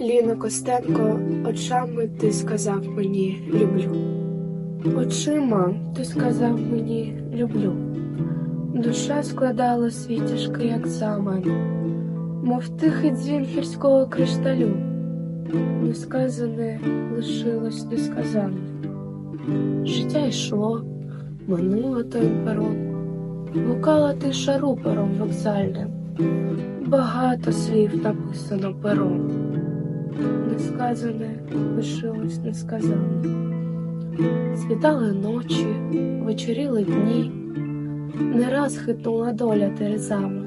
Ліно Костенко, очами ти сказав мені люблю. Очима ти сказав мені люблю. Душа складала свій тяжкий екзамен, мов тихий дзвін гірського кришталю. Несказане лишилось несказане. Життя йшло, минуло той перон, гукала тиша рупором вокзальним. Багато слів написано пером. Несказане лишилось несказане. Світали ночі, вечоріли дні, не раз хитнула доля терезами.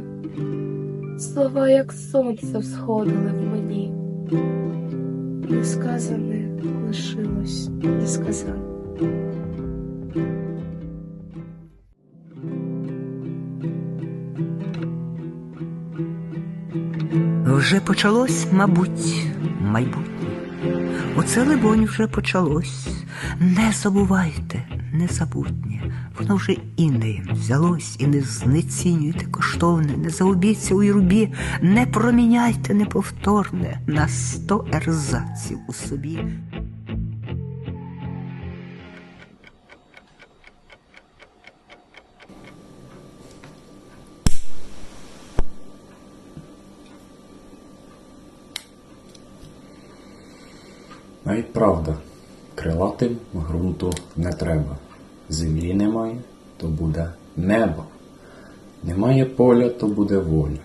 Слова, як сонце, всходили в мені. Несказане лишилось несказане. Вже почалось, мабуть, майбутнє. Оце, либонь, вже почалось. Не забувайте, незабутнє. Воно вже і не взялось і не знецінюйте коштовне, не заубіться у юрбі, не проміняйте неповторне на сто ерзаців у собі. Й правда, крилатим ґрунту не треба. Землі немає, то буде небо. Немає поля, то буде воля.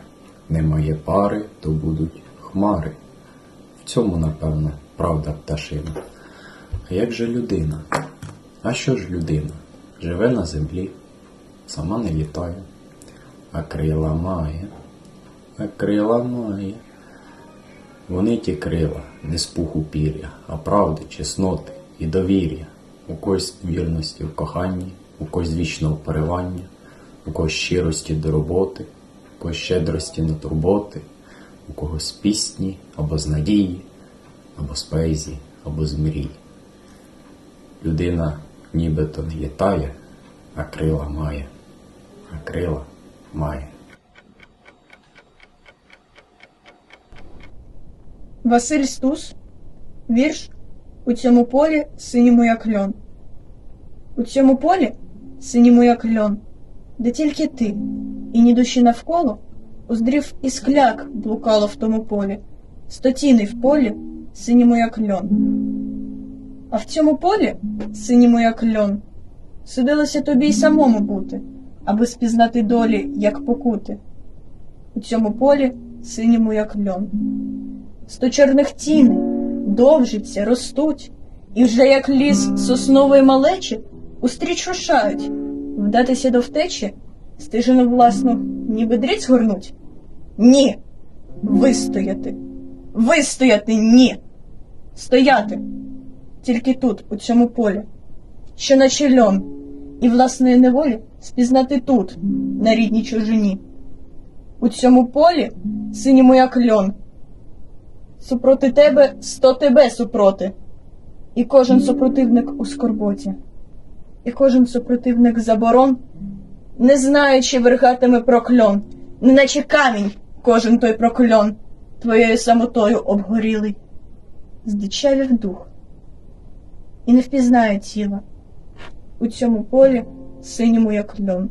Немає пари, то будуть хмари. В цьому, напевно, правда пташина. А як же людина? А що ж людина? Живе на землі, сама не літає, а крила має, а крила має. Вони ті крила, не з пуху пір'я, а правди, чесноти і довір'я, у когось вірності в коханні, у когось вічного поривання, у когось щирості до роботи, у когось щедрості на турботи, у когось пісні або з надії, або з поезії, або з мрій. Людина нібито не літає, а крила має, а крила має. Василь Стус, вірш у цьому полі синьому як льон. У цьому полі синьому як льон, де тільки ти, і ні душі навколо, уздрів і скляк блукало в тому полі, стотіни в полі синьому як льон. А в цьому полі синьому як льон, судилося тобі й самому бути, аби спізнати долі, як покути. У цьому полі синьому як льон. Сто чорних тіней довжаться, ростуть, і вже як ліс соснової малечі устріч рушають, вдатися до втечі, стежину власну, ніби дріт згорнуть? Ні. Вистояти. Вистояти ні. Стояти. Тільки тут, у цьому полі, що наче льон, і власної неволі спізнати тут, на рідній чужині. У цьому полі синьому як льон. Супроти тебе сто тебе супроти, і кожен супротивник у скорботі, і кожен супротивник заборон, не знаючи верхатиме прокльон, неначе камінь кожен той прокльон, твоєю самотою обгорілий, здичавів дух, і не впізнає тіла. У цьому полі синьому як льон.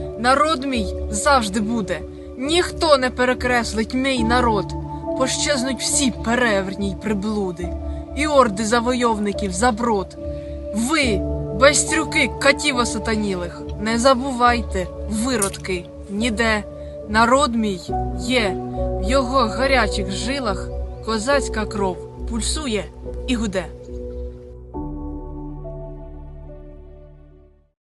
народ мій завжди буде. Ніхто не перекреслить мій народ. Пощезнуть всі переверні й приблуди, і орди завойовників заброд. Ви, байстрюки катів осатанілих, не забувайте, виродки, ніде. Народ мій є, в його гарячих жилах козацька кров пульсує і гуде.